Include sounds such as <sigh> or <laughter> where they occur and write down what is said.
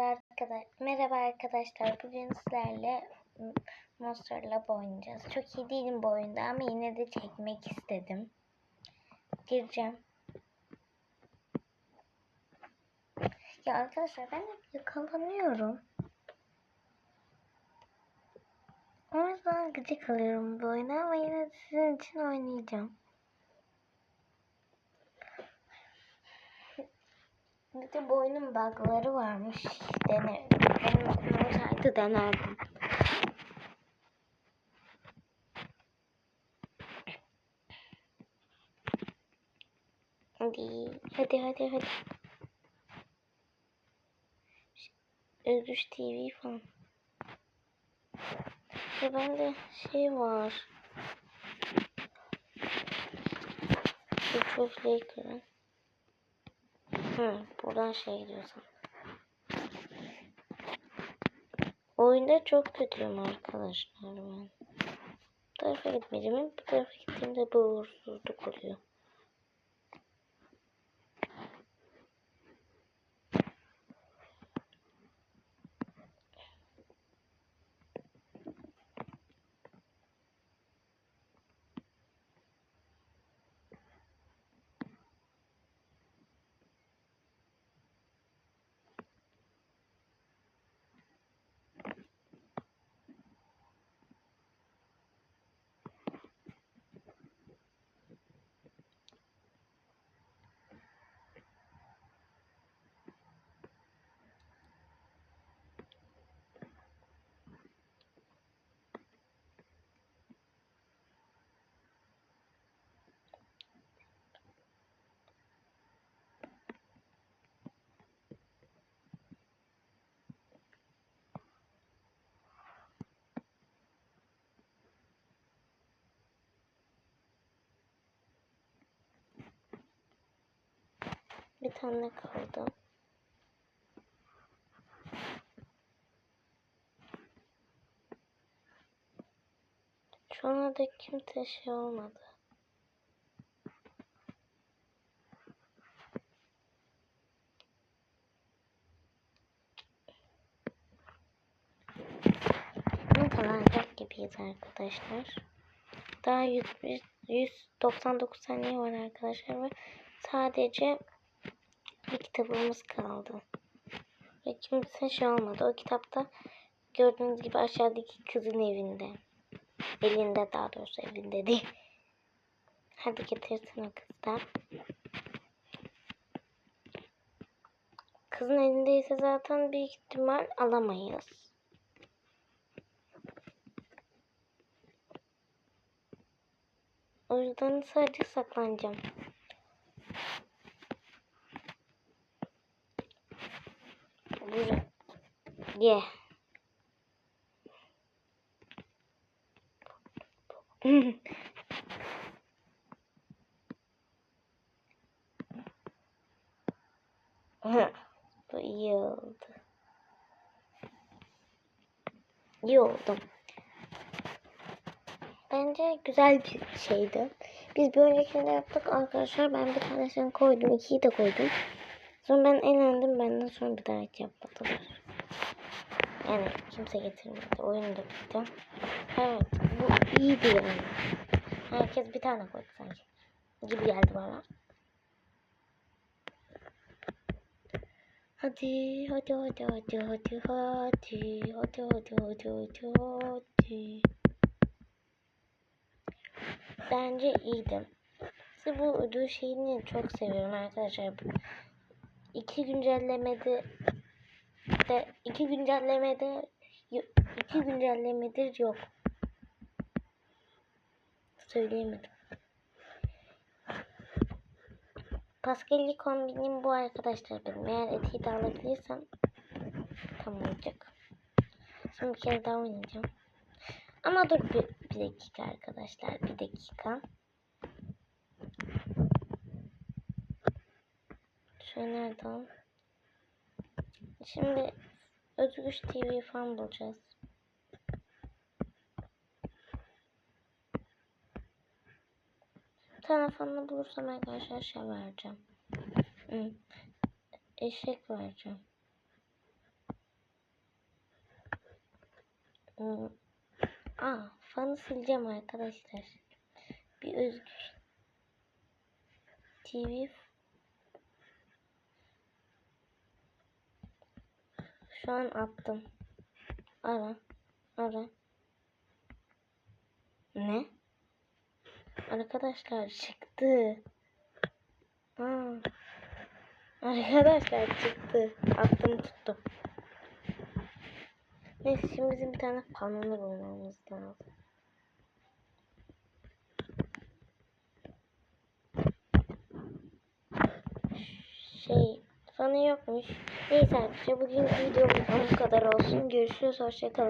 arkadaş Merhaba arkadaşlar. Bugün sizlerle Monster Lab oynayacağız. Çok iyi değilim bu oyunda ama yine de çekmek istedim. Gireceğim. Ya arkadaşlar ben hep yakalanıyorum. O yüzden gıcık alıyorum bu oyuna ama yine de sizin için oynayacağım. Bir de bu oyunun bug'ları varmış. Dene, benim okulum olsaydı denerdim. Hadi, hadi, hadi, hadi. Özgüç TV falan. Ya bende şey var. Ultra Flaker'ın. Hı, buradan şey gidiyorsun. Oyunda çok kötüyüm arkadaşlar ben. Bu tarafa gitmeyeceğim. Bu tarafa gittiğimde bu uğursuzluk oluyor. Bir tane kaldı. Şu ana dek kimse şey olmadı. Ne kazanacak gibiyiz arkadaşlar. Daha 100, 199 saniye var arkadaşlar ve sadece bir kitabımız kaldı. Ve kimse şey olmadı. O kitapta gördüğünüz gibi aşağıdaki kızın evinde. Elinde daha doğrusu evinde değil. Hadi getirsene kızlar. Kızın elindeyse zaten büyük ihtimal alamayız. O yüzden sadece saklanacağım. Ye. <laughs> Bu iyi oldu. İyi oldu. Bence güzel bir şeydi. Biz bir öncekinde yaptık arkadaşlar. Ben bir tanesini koydum. ikiyi de koydum. Sonra ben elendim. Benden sonra bir daha hiç yapmadılar. Yani kimse getirmedi. Oyun da bitti. Evet. Bu iyiydi yani. Herkes bir tane koydu sanki. Gibi geldi bana. Hadi, hadi, hadi, hadi, hadi, hadi, hadi, hadi, hadi, hadi, hadi. Bence iyiydi. Size bu ödül şeyini çok seviyorum arkadaşlar. İki güncellemede de iki güncellemede iki güncellemedir yok. Söyleyemedim. Paskelli kombinim bu arkadaşlar benim. Eğer etiği de alabilirsem tam olacak. Şimdi bir kere daha oynayacağım. Ama dur bir, bir dakika arkadaşlar. Bir dakika. Şöyle nerede o? Şimdi Özgür TV falan bulacağız. Telefonunu bulursam arkadaşlar şey vereceğim. Hı. Eşek vereceğim. Hı. Aa, fanı sileceğim arkadaşlar. Bir özgür. TV Şu an attım. Ara. Ara. Ne? Arkadaşlar çıktı. Aa. Arkadaşlar çıktı. Attım tuttum. Neyse şimdi bizim bir tane panonu bulmamız lazım. Fanı yokmuş. Neyse arkadaşlar bugün videomuz bu kadar olsun. Görüşürüz. Hoşçakalın.